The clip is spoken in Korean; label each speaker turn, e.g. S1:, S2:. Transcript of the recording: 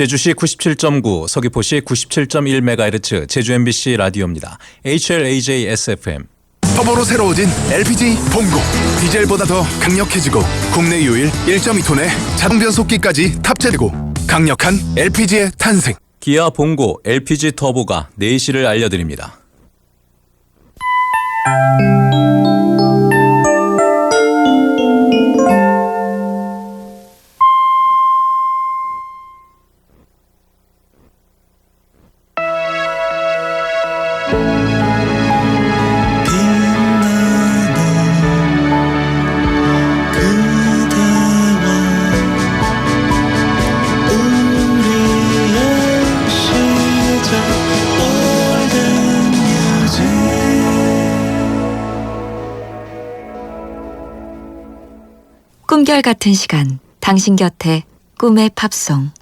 S1: 제주시 97.9, 서귀포시 97.1MHz 제주 MBC 라디오입니다. HLAJ SFM.
S2: 터보로 새로워진 LPG 봉고 디젤보다 더 강력해지고 국내 유일 1.2톤의 자동 변속기까지 탑재되고 강력한 LPG의 탄생
S1: 기아 봉고 LPG 터보가 내시를 알려드립니다.
S3: 꿈결 같은 시간, 당신 곁에 꿈의 팝송.